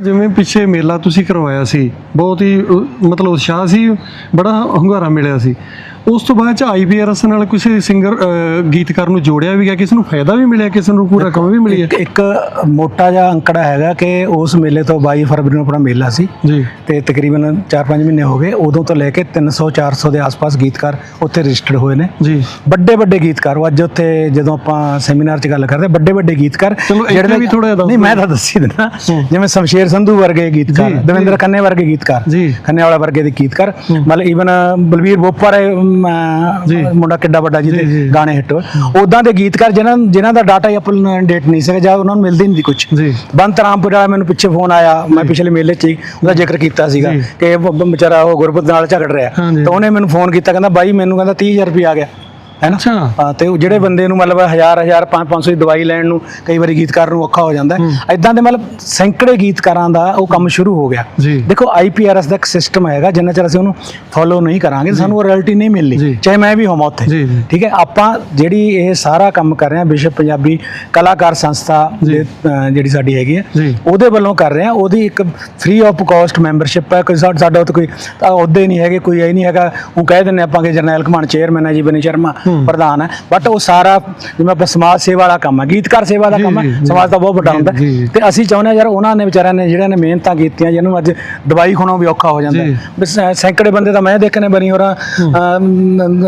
ਜਿਵੇਂ ਪਿੱਛੇ ਮੇਲਾ ਤੁਸੀਂ ਕਰਵਾਇਆ ਸੀ ਬਹੁਤ ਹੀ ਅ, ਮਤਲਬ ਉਤਸ਼ਾਹ ਸੀ ਬੜਾ ਹੁੰਗਾਰਾ ਮਿਲਿਆ ਸੀ। ਉਸ ਤੋਂ ਬਾਅਦ ਚ ਆਈਪੀਆਰਐਸ ਨਾਲ ਕਿਸੇ ਸਿੰਗਰ ਗੀਤਕਾਰ ਨੂੰ ਜੋੜਿਆ ਵੀ ਗਿਆ ਕਿਸੇ ਨੂੰ ਫਾਇਦਾ ਵੀ ਮਿਲਿਆ ਕਿਸੇ ਨੂੰ ਪੂਰਾ ਰਕਮ ਵੀ ਮਿਲੀ ਹੈ ਇੱਕ ਮੋਟਾ ਜਿਹਾ ਅੰਕੜਾ ਹੈਗਾ ਕਿ ਉਸ ਮੇਲੇ ਤੋਂ 22 ਫਰਵਰੀ ਨੂੰ ਆਪਣਾ ਮੇਲਾ ਸੀ। ਜੀ। ਤੇ ਤਕਰੀਬਨ 4-5 ਮਹੀਨੇ ਹੋ ਗਏ ਉਦੋਂ ਤੋਂ ਲੈ ਕੇ 300-400 ਦੇ ਆਸ-ਪਾਸ ਗੀਤਕਾਰ ਉੱਥੇ ਰਜਿਸਟਰਡ ਹੋਏ ਨੇ। ਜੀ। ਵੱਡੇ ਵੱਡੇ ਗੀਤਕਾਰ ਉਹ ਅੱਜ ਉੱਥੇ ਜਦੋਂ ਆਪਾਂ ਸੈਮੀਨਾਰ 'ਚ ਗੱਲ ਕਰਦੇ ਵੱਡੇ ਵੱਡੇ ਗੀਤਕਾਰ ਇੱਥੇ ਵੀ ਦੱਸ ਨਹੀਂ ਮੈਂ। ਤਾਂ ਦੱਸੀ ਦਿੰਦਾ। ਜਿਵੇਂ ਸ਼ਮਸ਼ੇਰ ਸੰਧੂ ਵਰਗੇ ਗੀਤਕਾਰ ਦਵਿੰਦਰ ਖੰਨੇ ਵਰਗੇ ਗੀਤਕਾਰ ਜੀ। ਖੰਨੇ ਵਾਲਾ ਵਰਗੇ ਦੇ ਗੀਤਕਾਰ ਮਤਲਬ ਈਵਨ ਬਲਵੀਰ ਬੋਪਰ ਮੁੰਡਾ ਕਿੱਡਾ ਵੱਡਾ। ਜਿਹਦੇ ਗਾਣੇ ਹਿੱਟ ਹੋਏ। ਉਦਾਂ ਦੇ ਗੀਤਕਾਰ ਜਿਨ੍ਹਾਂ ਜਿਨ੍ਹਾਂ ਦਾ ਡਾਟਾ ਅਪਲ ਡੇਟ ਨਹੀਂ ਸੀਗਾ ਜਾਂ ਉਹਨਾਂ ਨੂੰ ਮਿਲਦੀ ਨਹੀਂ ਸੀ ਕੁਝ ਬੰਤ ਰਾਮਪੁਰ ਵਾਲਾ ਮੈਨੂੰ ਪਿੱਛੇ ਫੋਨ ਆਇਆ ਮੈਂ ਪਿਛਲੇ ਮੇਲੇ 'ਚ ਹੀ ਉਹਦਾ ਜ਼ਿਕਰ ਕੀਤਾ ਸੀਗਾ। ਕਿ ਵਿਚਾਰਾ ਉਹ ਗੁਰਪਤ ਨਾਲ ਝਗੜ ਰਿਹਾ। ਤਾਂ ਉਹਨੇ ਮੈਨੂੰ ਫੋਨ ਕੀਤਾ ਕਹਿੰਦਾ ਬਾਈ ਮੈਨੂੰ ਕਹਿੰਦਾ 30000 ਰੁਪਏ ਆ ਗਿਆ। ਹੈਨਾ? ਅੱਛਾ। ਹਾਂ ਤੇ ਉਹ ਜਿਹੜੇ ਬੰਦੇ ਨੂੰ ਮਤਲਬ 1000 1000 500 ਦੀ ਦਵਾਈ ਲੈਣ ਨੂੰ ਕਈ ਵਾਰੀ ਗੀਤਕਾਰ ਨੂੰ ਔਖਾ ਹੋ ਜਾਂਦਾ ਹੈ। ਐਦਾਂ ਦੇ ਮਤਲਬ ਸੈਂਕੜੇ ਗੀਤਕਾਰਾਂ ਦਾ ਉਹ ਕੰਮ ਸ਼ੁਰੂ ਹੋ ਗਿਆ। ਦੇਖੋ ਆਈਪੀਆਰਐਸ ਦਾ ਇੱਕ ਸਿਸਟਮ ਹੈਗਾ ਜਿੰਨਾ ਚਿਰ ਅਸੀਂ ਉਹਨੂੰ ਫੋਲੋ ਨਹੀਂ ਕਰਾਂਗੇ ਸਾਨੂੰ ਉਹ ਰਾਇਲਟੀ ਨਹੀਂ। ਮਿਲਣੀ ਚਾਹੇ ਮੈਂ ਵੀ ਹੋਵਾਂ ਉੱਥੇ। ਠੀਕ ਹੈ ਆਪਾਂ ਜਿਹੜੀ ਇਹ ਸਾਰਾ ਕੰਮ ਕਰ ਰਹੇ ਹਾਂ ਵਿਸ਼ਵ ਪੰਜਾਬੀ ਕਲਾਕਾਰ ਸੰਸਥਾ ਜਿਹੜੀ ਸਾਡੀ ਹੈਗੀ ਹੈ। ਉਹਦੇ ਵੱਲੋਂ ਕਰ ਰਹੇ ਹਾਂ। ਉਹਦੀ ਇੱਕ ਫ੍ਰੀ ਆਫ ਕਾਸਟ ਮੈਂਬਰਸ਼ਿਪ ਹੈ। ਕੋਈ ਸਾਡਾ ਉੱਥੇ ਕੋਈ ਅਹੁਦੇ ਨਹੀਂ ਹੈਗੇ ਕੋਈ ਇਹ ਨਹੀਂ ਹੈਗਾ। ਉਹ ਕਹਿ ਦਿੰਦੇ ਆਪਾਂ ਕਿ ਜਰਨੈਲ ਘਮਾਨ ਚੇਅਰਮੈਨ ਹੈ ਜੀ ਬਨੀ ਸ਼ਰਮਾ। ਪ੍ਰਧਾਨ ਹੈ। ਬਟ ਉਹ ਸਾਰਾ ਜਿਵੇਂ ਆਪਾਂ ਸਮਾਜ ਸੇਵਾ ਵਾਲਾ ਕੰਮ ਹੈ ਗੀਤਕਾਰ ਸੇਵਾ ਦਾ ਕੰਮ ਹੈ। ਸਮਾਜ ਦਾ ਬਹੁਤ ਵੱਡਾ ਹੁੰਦਾ ਤੇ ਅਸੀਂ ਚਾਹੁੰਦੇ ਹਾਂ ਯਾਰ ਉਹਨਾਂ ਨੇ ਵਿਚਾਰਿਆਂ ਨੇ ਜਿਹੜਿਆਂ ਨੇ ਮਿਹਨਤਾਂ ਕੀਤੀਆਂ ਜਿਹਨੂੰ ਅੱਜ ਦਵਾਈ ਖਾਣੋਂ ਵੀ ਔਖਾ ਹੋ ਜਾਂਦਾ ਸੈਂਕੜੇ ਬੰਦੇ ਤਾਂ ਮੈਂ ਦੇਖੇ ਨੇ ਬਣੀ ਹੋਰਾਂ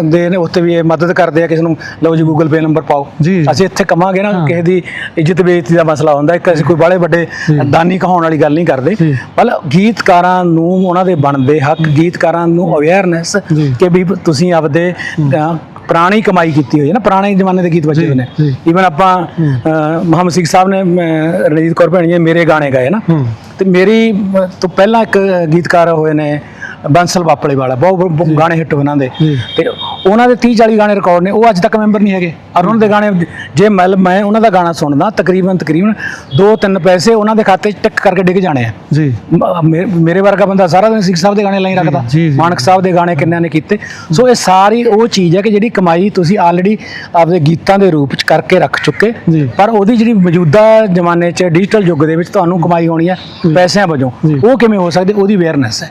ਦੇ ਨੇ ਉੱਤੇ ਵੀ ਇਹ ਮਦਦ ਕਰਦੇ ਆ ਕਿਸੇ ਨੂੰ ਲਓ ਜੀ ਗੂਗਲ ਪੇ ਨੰਬਰ ਪਾਓ। ਅਸੀਂ ਇੱਥੇ ਕਮਾਂਗੇ ਨਾ ਕਿਸੇ ਦੀ ਇੱਜ਼ਤ ਬੇਇੱਜ਼ਤੀ ਦਾ ਮਸਲਾ ਹੁੰਦਾ ਇੱਕ ਅਸੀਂ ਕੋਈ ਬਾਲੇ ਵੱਡੇ ਦਾਨੀ ਕਹਾਉਣ ਵਾਲੀ ਗੱਲ ਨਹੀਂ ਕਰਦੇ। ਮਤਲਬ ਗੀਤਕਾਰਾਂ ਨੂੰ ਉਹਨਾਂ ਦੇ ਬਣਦੇ ਹੱਕ ਗੀਤਕਾਰਾਂ ਨੂੰ ਅਵੇਅਰਨੈਸ। ਕਿ ਵੀ ਤੁਸੀਂ ਆਪਦੇ ਪੁਰਾਣੀ ਕਮਾਈ ਕੀਤੀ ਹੋਈ ਹੈ ਨਾ ਪੁਰਾਣੇ ਜ਼ਮਾਨੇ ਦੇ ਗੀਤ ਬਚੇ ਹੋਏ ਨੇ। ਈਵਨ ਆਪਾਂ ਅਹ, ਮੁਹੰਮਦ ਸਿੰਘ ਸਾਹਿਬ ਨੇ ਰਣਜੀਤ ਕੌਰ ਭੈਣੀ ਨੇ ਮੇਰੇ ਗਾਣੇ ਗਾਏ ਨਾ। ਤੇ ਮੇਰੀ ਤੋਂ ਪਹਿਲਾਂ ਇੱਕ ਗੀਤਕਾਰ ਹੋਏ ਨੇ ਬੰਸਲ ਬਾਪਲੇ ਵਾਲਾ ਬਹੁਤ ਗਾਣੇ ਹਿੱਟ ਉਹਨਾਂ ਦੇ। ਤੇ ਉਹਨਾਂ ਦੇ 30 40 ਗਾਣੇ ਰਿਕਾਰਡ ਨੇ ਉਹ ਅੱਜ ਤੱਕ ਮੈਂਬਰ ਨਹੀਂ ਹੈਗੇ। ਔਰ ਉਹਨਾਂ ਦੇ ਗਾਣੇ ਜੇ ਮਤਲਬ ਮੈਂ ਉਹਨਾਂ ਦਾ ਗਾਣਾ ਸੁਣਦਾ ਤਕਰੀਬਨ ਤਕਰੀਬਨ 2-3 ਪੈਸੇ ਉਹਨਾਂ ਦੇ ਖਾਤੇ 'ਚ ਟਿਕ ਕਰਕੇ ਡਿੱਗ ਜਾਣੇ ਆ। ਜੀ। ਮੇਰੇ ਵਰਗਾ ਬੰਦਾ ਸਾਰਾ ਦਿਨ ਸਿੱਖ ਸਾਹਿਬ ਦੇ ਗਾਣੇ ਲਾਈ ਰੱਖਦਾ। ਮਾਨਕ ਸਾਹਿਬ ਦੇ ਗਾਣੇ ਕਿੰਨਿਆਂ ਨੇ ਕੀਤੇ। ਸੋ ਇਹ ਸਾਰੀ ਉਹ ਚੀਜ਼ ਹੈ ਕਿ ਜਿਹੜੀ ਕਮਾਈ ਤੁਸੀਂ ਆਲਰੇਡੀ ਆਪਦੇ ਗੀਤਾਂ ਦੇ ਰੂਪ 'ਚ ਕਰਕੇ ਰੱਖ ਚੁੱਕੇ। ਪਰ ਉਹਦੀ ਜਿਹੜੀ ਮੌਜੂਦਾ ਜ਼ਮਾਨੇ 'ਚ ਡਿਜੀਟਲ ਯੁੱਗ ਦੇ ਵਿੱਚ ਤੁਹਾਨੂੰ ਕਮਾਈ ਹੋਣੀ ਹੈ ਪੈਸਿਆਂ ਵਜੋਂ। ਉਹ ਕਿਵੇਂ ਹੋ ਸਕਦੀ? ਉਹਦੀ ਅਵੇਅਰਨੈਸ ਹੈ।